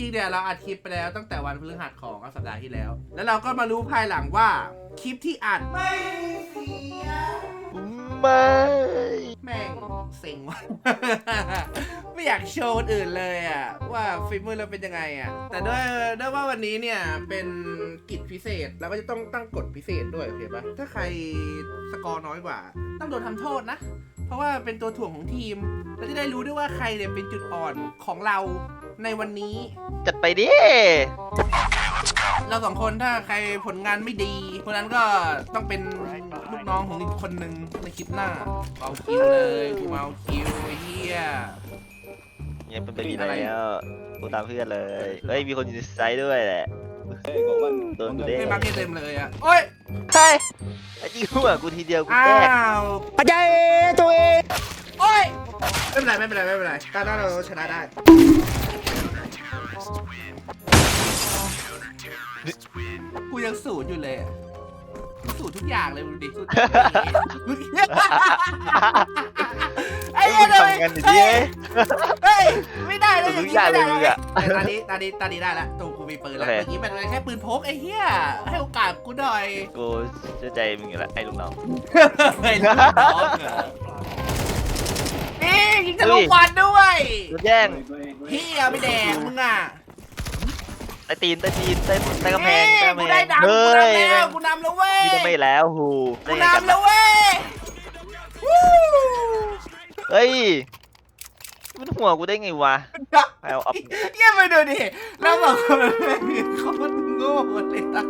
ริงๆเนี่ยเราอัดคลิปไปแล้วตั้งแต่วันพฤหัสของสัปดาห์ที่แล้ว แล้วเราก็มารู้ภายหลังว่าคลิปที่อัดไม่เสียงไม่แม่งเซ็งว่ะ ไม่อยากโชว์คนอื่นเลยอะว่าฟิล์มมือเราเป็นยังไงอะ แต่ด้วยด้วยว่าวันนี้เนี่ยเป็นกิจพิเศษเราก็จะต้องตั้งกฎพิเศษด้วยโอเคปะถ้าใครสกอร์น้อยกว่า ต้องโดนทำโทษนะ เพราะว่าเป็นตัวถ่วงของทีม เราจะได้รู้ด้วยว่าใครเนี่ยเป็นจุดอ่อนของเรา ในวันนี้ จัดไปดิ เราสองคนถ้าใครผลงานไม่ดีคนนั้นก็ต้องเป็นลูกน้องของอีกคนหนึ่งในคลิปหน้าเอาคิวเลยกูมาเอาคิวไอ้เฮียยังเป็นไปมีแล้วกูตามเพื่อนเลย เฮ้ย มีคนอยู่ในไซด์ด้วยแหละโดนกูเด้ไม่มาร์เก็ตเต็มเลยอะโอ้ยใช่ไอ้จริงหัวกูทีเดียวกูอ้าแตกว ปัจจัยตัวเอง โอ้ยไม่เป็นไรไม่เป็นไรไม่เป็นไรตาหน้าเราชนะได้ กูยังสูตรอยู่เลยอะสูตรทุกอย่างเลยดูดิสูตรไอ้เฮ้ยเหี้ยมึงทำไมทำงานดิเฮ้เฮ้ยยเฮ้ยไม่ได้เลยทุกอย่างเลยไม่มึงได้อะแต่ตอนนี้ตอนนี้ตอนนี้ได้แล้วตัวกูมีปืนแล้วโอเค เมื่อกี้มันแค่ปืนพกไอ้เหี้ยให้โอกาสกูหน่อย กูเชื่อใจมึงอยู่แล้วไอ้ลูกน้องเฮ้ยลูกน้องเหรอ นี่ยิงทะลุควันด้วยแย่งเฮียไม่แดงมึงอะใต้ตีนใต้ตีนใต้ใต้กำแพงเอ้ใต้กำกูแพได้งดำกูเฮ้ยนำแล้วกูนำแล้วเว้ยมีทำไมแล้วหูกูได้ไงกันำแล้วเว้ยวู้เฮ้ยมันหัวกูได้ไงวะเอาเอาเยี่ยมไปดูดิแล้วบอกคนม่มีเขามันโง่หมดเลยตั้ง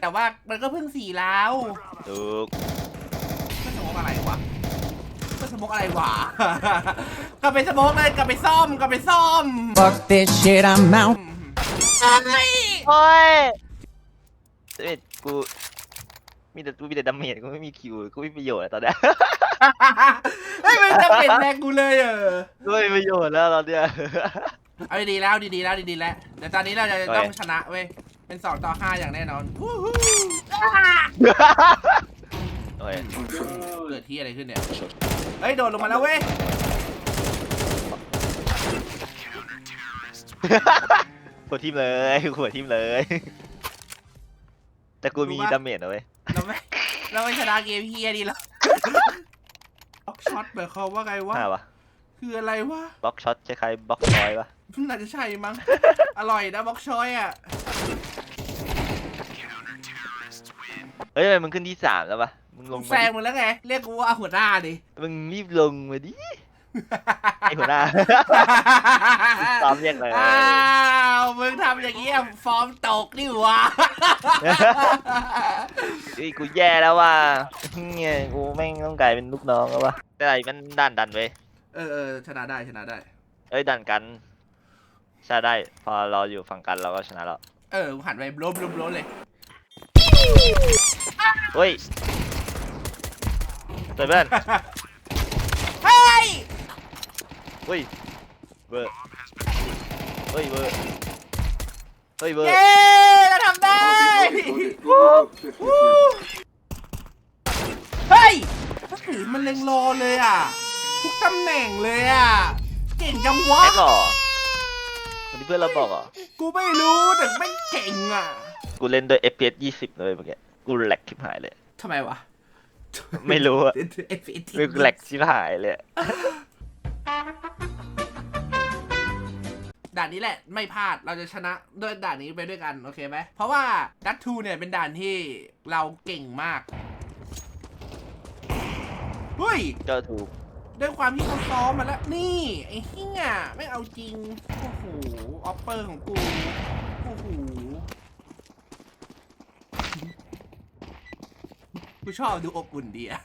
แต่ว่ามันก็เพิ่งสี่แล้วถูก มันสมกอะไรวะก็ไปสมกเลยกลับไปซ่อมกลับไปซ่อม Fuck this shit I'm out เฮ้ยโอ้ยเอ็ดกูมีแต่กูมีแต่ดาเมจกูไม่มีคิวกูไม่มีประโยชน์อะตอนเนี้ยเฮ้ยมันจะเป็นแรงกูเลยเออกูไม่มีประโยชน์แล้วตอนเนี้ย เอาดีๆแล้วดีๆแล้วดีๆแล้วเดี๋ยวตอนนี้เราจะโอเคต้องชนะเว้ยเป็นสองต่อห้าอย่างแน่นอนวู้ฮู้โอ้ยเกิดที่อะไรขึ้นเนี่ย เฮ้ยโดดลงมาแล้วเว้ย หัวทิมเลยหัวทิมเลย แต่กูมีรู้ปะ ดาเมจนะเว้ยเราไม่เราไม่ชนะเกมเฮียดีแล้วบล็อกช็อตหมายความว่าไงวะ ห้าวะคืออะไรวะ บล็อกช็อตคล้ายๆบล็อกซอยปะน่าจะใช่มั้ง อร่อยนะบล็อกชอยอะ เฮ้ยทำไมมึงขึ้นที่สามแล้วปะ มึงลงแซมางดิมึงแล้วไง เรียกกูว่าหัวหน้าดิ มึงรีบลงมาดิ ไอหัวหน้าซ้อมเรียกเลย อ้าว มึงทำอย่างนี้อะฟอร์มตกนี่หวะ เฮ้ยกูแย่แล้วว่ะเนี่ยกูแม่งต้องกลายเป็นลูกน้องแล้ววะแต่ไรมันดันดันเว้ยเออเออชนะได้ชนะได้ เอ้ยดันกันใช่ได้ พอเราอยู่ฝั่งกันเราก็ชนะแล้วเออกูหันไปบลบลบลบเลย เฮ้ย เปิดเพื่อนเฮ้ยเฮ้ยเบอร์เฮ้ยเบอร์เฮ้ยเบอร์เย้เราทำได้วู้เฮ้ยก็ถือมันเล็งรอเลยอะ ทุกตำแหน่งเลยอะ เก่งจังวะแค่หรอวันนี้เพื่อนเราบอกเหรอกูไม่รู้แต่ไม่งเก่งอะ กูเล่นด้วย FPS 20 เลยเมื่อกี้ กูแหลกชิบหายเลยทำไมวะ ไม่รู้อะเอฟเอทีกูแหลกชิบหายเลยอะด่านนี้แหละไม่พลาดเราจะชนะด้วยด่านนี้ไปด้วยกัน โอเคไหมเพราะว่าดัตทูเนี่ยเป็นด่านที่เราเก่งมากเฮ้ยก็ถูกด้วยความที่เขาซ้อมมาแล้วนี่ ไอ้เหี้ยไม่เอาจริง โอ้โหออปเปอร์ของกู โอ้โห กูชอบดูอบอุ่นดีอะ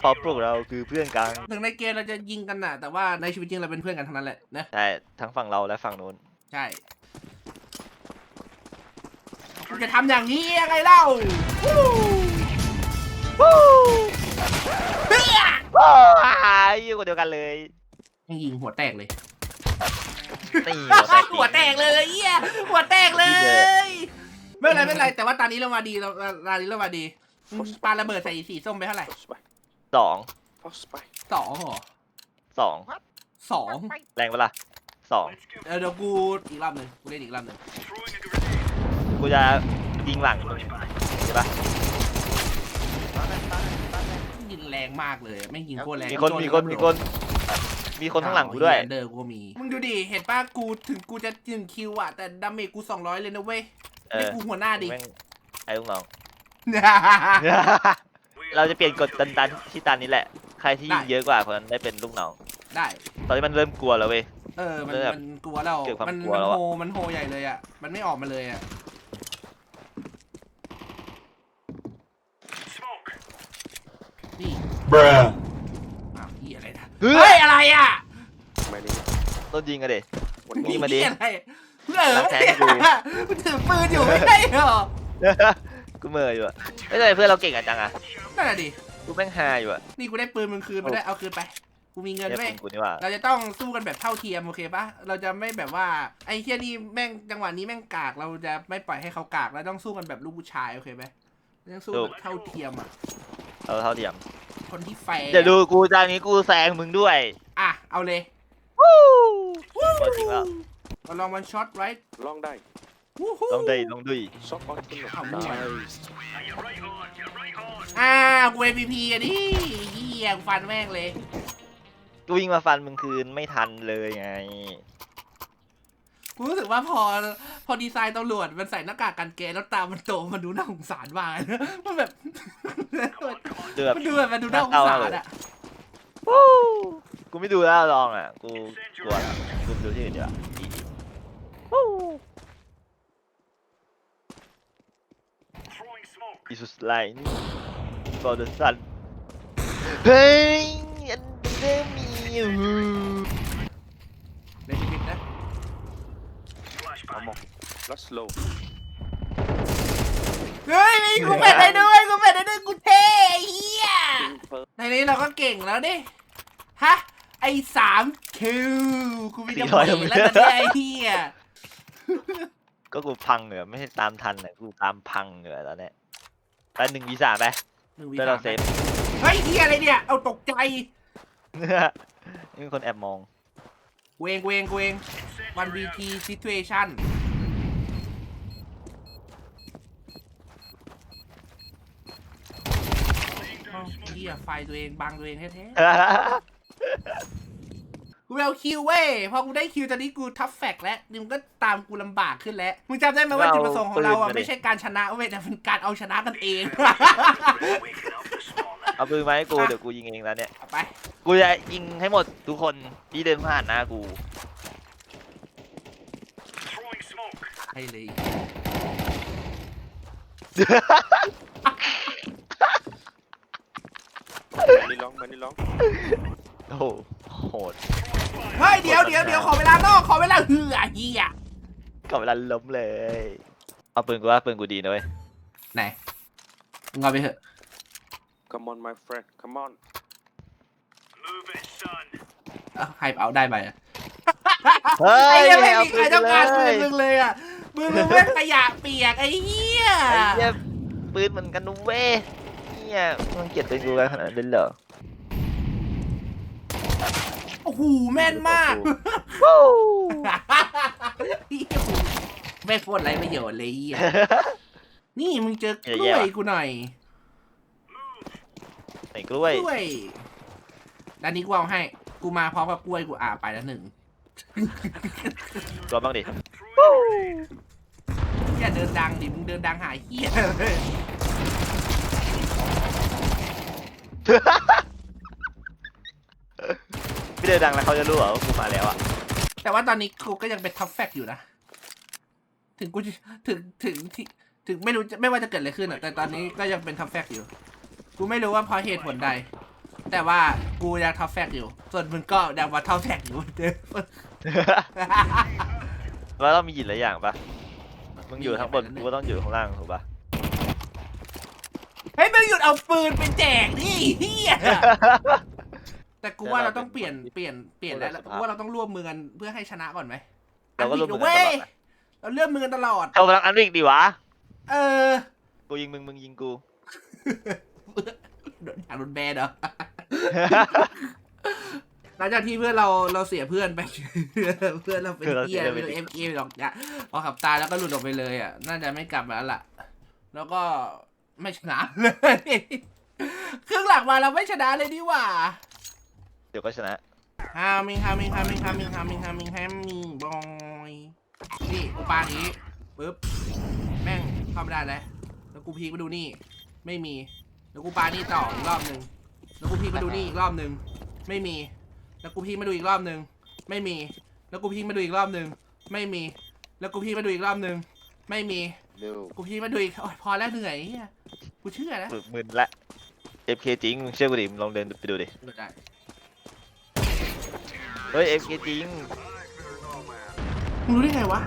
เพราะพวกเราคือเพื่อนกันถึงในเกมเราจะยิงกันน่ะ แต่ว่าในชีวิตจริงเราเป็นเพื่อนกันทั้งนั้นแหละนะใช่ทั้งฝั่งเราและฝั่งนู้นใช่กูจะทำอย่างนี้ยังไงเล่าวู้วู้เฮ้ยว้ายอยู่คนเดียวกันเลยยังยิงหัวแตกเลยนี่หัวแตกเลยเหี้ยหัวแตกเลยิงเลยย ไม่เป็นไรไม่เป็นไรแต่ว่าตอนนี้เรามาดีเราตอนนี้เรามาดีมึงปาระเบิดใส่สีส้มไปเท่าไหร่สองสองเหรอสองสองแรงปะล่ะสองเดี๋ยวเดี๋ยวกูอีกรอบหนึ่งกูเล่นอีกรอบหนึ่งกูจะยิงหลังมึงใช่ปะยิงแรงมากเลยไม่งยิงโคตรแรงมีคนมีคนมีคนมีคนข้างหลังกูด้วยเดอร์กูก็มี มึงดูดิ เห็นป่ะกูถึงกูจะถึงคิวอะแต่ดาเมจกูสองร้อยเลยนะเว้ย เอให้อกูหัวหน้าดิ แม่งไอ้ลูกน้อง เราจะเปลี่ยนกฎตันตันๆที่ตันนี้แหละ ใครที่ยิงได้ เยอะกว่าคนนั้นได้เป็นลูกน้อง ได้ ตอนนี้มันเริ่มกลัวแล้วเว้ย เออ มันเริ่มมันกลัวแล้วเกิดความมันกลัวมันแล้วอะ โฮมันโฮใหญ่เลยอะ มันไม่ออกมาเลยอะ นี่ Bruh. อ้าวเหียอะไรนะเฮ้เฮ้ยยอะไรอะต้นยิงกันเด็มึยิงมาดิ เหี้ยอะไร เออรับแทนกูมันถือปืนอยู่ไม่ใช่เหรอกูเมื่อยอยู่อะไม่ใช่เพื่อนเราเก่งอะจังอะนั่นแหละดิ กูแม่งฮาอยู่อะนี่กูได้ปืนมึงคืนมาด้วยเอาคืนไป กูมีเงินเนี่ยไหมเป็นกูนี่ว่า เราจะต้องสู้กันแบบเท่าเทียมโอเคปะเราจะไม่แบบว่าไอ้เฮียนี่แม่งจังหวะนี้แม่งกาก เราจะไม่ปล่อยให้เขากาก เราต้องสู้กันแบบลูกผู้ชายโอเคไหมเราต้องสู้แบบเท่าเทียมอะ เราเท่าเทียมคนที่แฟร์เดี๋ยวดูกูจางนี้กูแซงมึงด้วยอะ เอาเลยตัวจริงแล้ว เราลองวันช็อตไรท์ลองได้ลองดุยลองดุยช็อตออนขึ้นหน่อยเอาด้วยได้อ่ากู MVP อะดิเฮียกูฟันแม่งเลยกูวิ่งมาฟันมึงคืนไม่ทันเลยไง กูรู้สึกว่าพอพอดีไซน์ตำรวจมันใส่หน้ากากกันแกสแล้วตามันโตมันดูน่าสงสารมากเลยนะมันแบบเดือบมันดูแบบมันดูน่าสงสารอะกูไม่ดูแล้วลองอะ กูกลัวละกูดูที่อื่นดีกว่า ดีดีอีสุสไลน์นี่ for the sun เฮ้ยอันเดอร์มีอยู่เล่นผิดนะเอาหมอกลัสโลเฮ้ยมีกูเป็ดได้ด้วยกูเป็ดได้ด้วยกูเท่ไอ้เฮียปิงเฟิร์ในนี้เราก็เก่งแล้วดิฮะไอ้สามคิวกูมีจะบอกแล้วตอนนี้ไอ้เฮียก็กูพังเหนือไม่ใช่ตามทันอะกูตามพังเหนือแล้วเนี่ย ไปหนึ่งวีซ่าไปหนึ่งวิเพื่อเราเซฟ เฮ้ยเฮียอะไรเนี่ย เอาตกใจนี่มีคนแอบมอง เวงเวงเวงวันบีทีซิทูเอชั่นเฮียไฟตัวเองบังตัวเองแท้ๆ กูเอาคิวเว้ยพอกูได้คิวตอนนี้กูทัฟแฟกแล้วนี่มึงก็ตามกูลำบากขึ้นแล้วมึงจำได้ไหมว่าเราจุดประสงค์ของเราอะปืนมาดิไม่ใช่การชนะเว้ยแต่เป็นการเอาชนะกันเองเอาปืนมาให้กูเดี๋ยวกูยิงเองแล้วเนี่ยเอาไปกูจะยิงให้หมดทุกคนที่เดินผ่านหน้ากูให้เลยมันนี่ร้องมันนี่ร้องโอ้ โหโหดเฮ้ยเดี๋ยวเดี๋ยวเดี๋ยวขอเวลานอกขอเวลาเหือเฮียกับเวลาล้มเลย เอาปืนกูว่าปืนกูดีนะเว้ยไหนมึงเอาไปเถอะ come on my friend come on เอาใครเอาได้ไปอะเฮ้ไอ้ยเหี้ยังไม่เอามีปืใครนต้องการเลปืนยมึงเลยอะมือมึงเป็นขยะเปียกไอ้เหี้ยไอ้เหี้ยปืนเหมือนกันนะเว้ยเนี่ยมึงเกลียดปืนกูกันขนาดนั้นเลยเหรอโอ้โหแม่นมากวู้ไม่พูดอะไรประโยชน์เลยไอ้เหี้ยนี่มึงเจอกอย่าล้แย่วยว่ะกูหน่อยไหนกล้วยกล้วยด้านนี้กูเอาให้ กูมาพร้อมกับกล้วยกูอ่าไปแล้วหนึ่งตัวบ้างดิอย่าเดินดังดิ มึงเดินดังหายเฮียเลย พี่เดินดังแล้วเขาจะรู้เหรอว่ากูมาแล้วอะแต่ว่าตอนนี้กูก็ยังเป็นท็อปแฟกอยู่นะ ถึงกูจะถึงถึงที่ถึงไม่รู้จะไม่ว่าจะเกิดอะไรขึ้นอะแต่ตอนนี้ก็ยังเป็นท็อปแฟกอยู่ กูไม่รู้ว่าเพราะเหตุผลใด แต่ว่ากูยังท็อปแฟกอยู่ ส่วนมึงก็ยังมาท็อปแฟกอยู่เหมือนเดิม แล้วเรามีหยินหลายอย่างปะมึงอยู่ข้างบนกูก็ต้องอยู่ข้างล่างถูกปะเฮ้ยมึงหยุดเอาปืนไปแจกดิเฮีย แต่กูว่าเราต้องเปลี่ยนเปลี่ยนเปลี่ยนแล้วกูว่าเราต้องร่วมมือกันเพื่อให้ชนะก่อนไหมเราก็ร่วมมือกันเว้ตลยอดอะเราเลื่อมมือกันตลอดเอาพลังอันวิ่งดีวะ เออ กูยิงมึงมึงยิงกูโดนอยากโดนแบนเหรอลังจากที่เพื่อนเราเราเสียเพื่อนไป เพื่อนเราเป็นเกียร์เป็นเอ็มเอหรอกจ้ะพอขับตายแล้วก็หลุดออกไปเลยอะ น่าจะไม่กลับมาแล้วล่ะ แล้วก็ไม่ชนะเลยครึ่งหลังมาเราไม่ชนะเลยดีหว่า เดี๋ยวก็ชนะ ฮามิงฮามิงฮามิงฮามิงฮามิงฮามิงฮามิงบอยนี่กูปานี้ปึ๊บแม่งเข้าไม่ได้แล้วแล้วกูพีกมาดูนี่ ไม่มี แล้วกูปานี่ต่ออีกรอบหนึ่งแล้วกูพีกมาดูนี่อีกรอบหนึ่งไม่มี แล้วกูพีกมาดูอีกรอบหนึ่งไม่มี แล้วกูพีกมาดูอีกรอบหนึ่งไม่มี แล้วกูพีกมาดูอีกรอบหนึ่งไม่มี เร็วกูพีกมาดูอีกโอ๊ยพอแล้วเหนื่อยเหี้ยกูเชื่อนะ ฝึกมึนละ FK จริงมึงเชื่อกูดิมึงลองเดินไปดูดิ ไม่ได้ เฮ้ย FK จริงมึงรู้ได้ไงวะ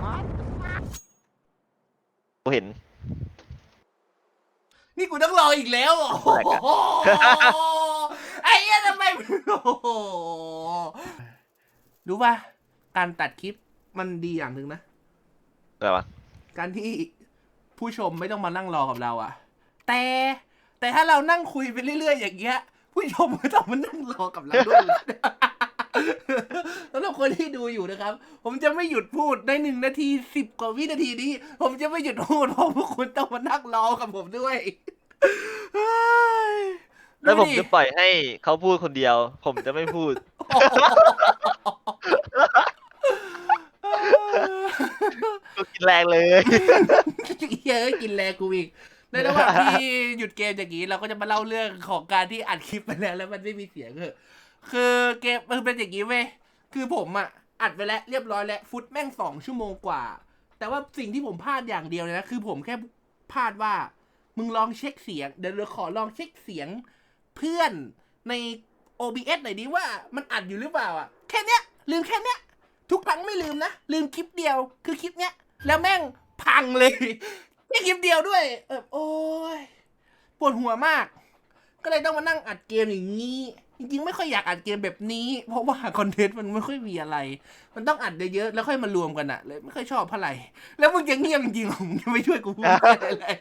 กูเห็น นี่กูต้องรออีกแล้วเหรอแปลกอะโอ้โหไอ้เหี้ยทำไมโอ้โหรู้ป่ะ การตัดคลิปมันดีอย่างหนึ่งนะ อะไรวะการที่ผู้ชมไม่ต้องมานั่งรอกับเราอะแต่แต่ถ้าเรานั่งคุยไปเรื่อยๆอย่างเงี้ย ผู้ชมก็ต้องมานั่งรอกับเราด้วย สำหรับคนที่ดูอยู่นะครับ ผมจะไม่หยุดพูดในหนึ่งนาทีสิบกว่าวินาทีนี้ ผมจะไม่หยุดพูดเพราะพวกคุณต้องมานั่งรอกับผมด้วยเฮ้ยแล้วผมดูดิจะปล่อยให้เขาพูดคนเดียว ผมจะไม่พูด กูกินแรงเลยเยอะกินแรงกูอีกในระหว่างที่หยุดเกมอย่างนี้เราก็จะมาเล่าเรื่องของการที่อัดคลิปไปแล้วแล้วมันไม่มีเสียงเออ คือเกมมันเป็นอย่างนี้เว้ย คือผมอะอัดไปแล้วเรียบร้อยแล้วฟุตแม่งสองชั่วโมงกว่า แต่ว่าสิ่งที่ผมพลาดอย่างเดียวเลยนะ คือผมแค่พลาดว่า มึงลองเช็คเสียง เดี๋ยวเราขอลองเช็คเสียง เพื่อนใน OBS หน่อยดิว่ามันอัดอยู่หรือเปล่าอะแค่เนี้ย ลืมแค่เนี้ย ทุกครั้งไม่ลืมนะ ลืมคลิปเดียวคือคลิปเนี้ย แล้วแม่งพังเลยแค่คลิปเดียวด้วย เออโอ้ยปวดหัวมาก ก็เลยต้องมานั่งอัดเกมอย่างนี้ จริงๆ ไม่ค่อยอยากอัดเกมแบบนี้ เพราะว่าคอนเทนต์มันไม่ค่อยมีอะไร มันต้องอัดเยอะๆแล้วค่อยมารวมกันอะเลยไม่ค่อยชอบเท่าไหร่แล้วมึงจะเงียบจริงๆเหรอมึงจะไม่ช่วยกูพูดอะไรเลย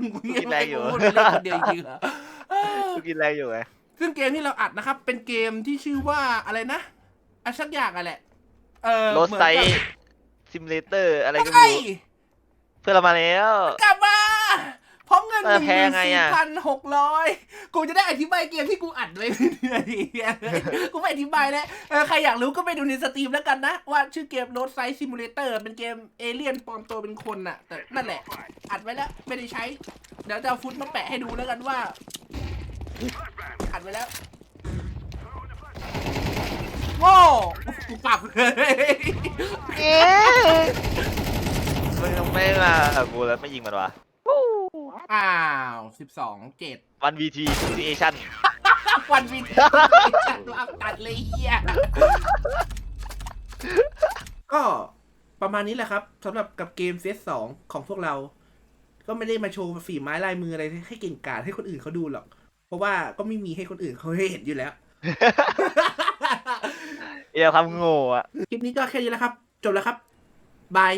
มึงเงียบไม่ให้กูพูดไปเล่นคนเดียวจริงๆเหรอเออกูกินแรงอยู่ไงซึ่งเกมที่เราอัดนะครับ เป็นเกมที่ชื่อว่าอะไรนะอะสักอย่างอะแหละ เออรถเหมือนไซกับซิมเลเตอร์อะไรก็เฮ้ไม่ยรู้เพื่อนเรามาแล้ว กลับ มาพร้อมเงินหเออนึ่งแพหงมื่นไงสี่อะพันหกร้อยกูจะได้อธิบายเกมที่กูอัดไว้เหนื่อยๆกูไม่อธิบายแล้วเออใครอยากรู้ก็ไปดูในสตรีมแล้วกันนะ ว่าชื่อเกม Road Side Simulator เป็นเกมเอเลี่ยนปลอมตัวเป็นคนน่ะ แต่นั่นแหละ อัดไว้แล้ว ไม่ได้ใช้ เดี๋ยวจะเอาฟุตมาแปะให้ดูแล้วกันว่า อัดไว้แล้วโง่กูปรับเลยเอ๊ะมึงทำไม่มาหากูแล้วไม่ยิงมันวะ อ้าวสิบสองเจ็ดวันวีทีซีเอชั่นวันวินรับตัดเลยเฮียก็ประมาณนี้แหละครับสำหรับกับเกมเฟสสองของพวกเรา ก็ไม่ได้มาโชว์ฝีไม้ลายมืออะไรให้เก่งกาจให้คนอื่นเขาดูหรอก เพราะว่าก็ไม่มีให้คนอื่นเขาให้เห็นอยู่แล้วเอียความโง่อะคลิปนี้ก็แค่นี้แหละครับ จบแล้วครับ บาย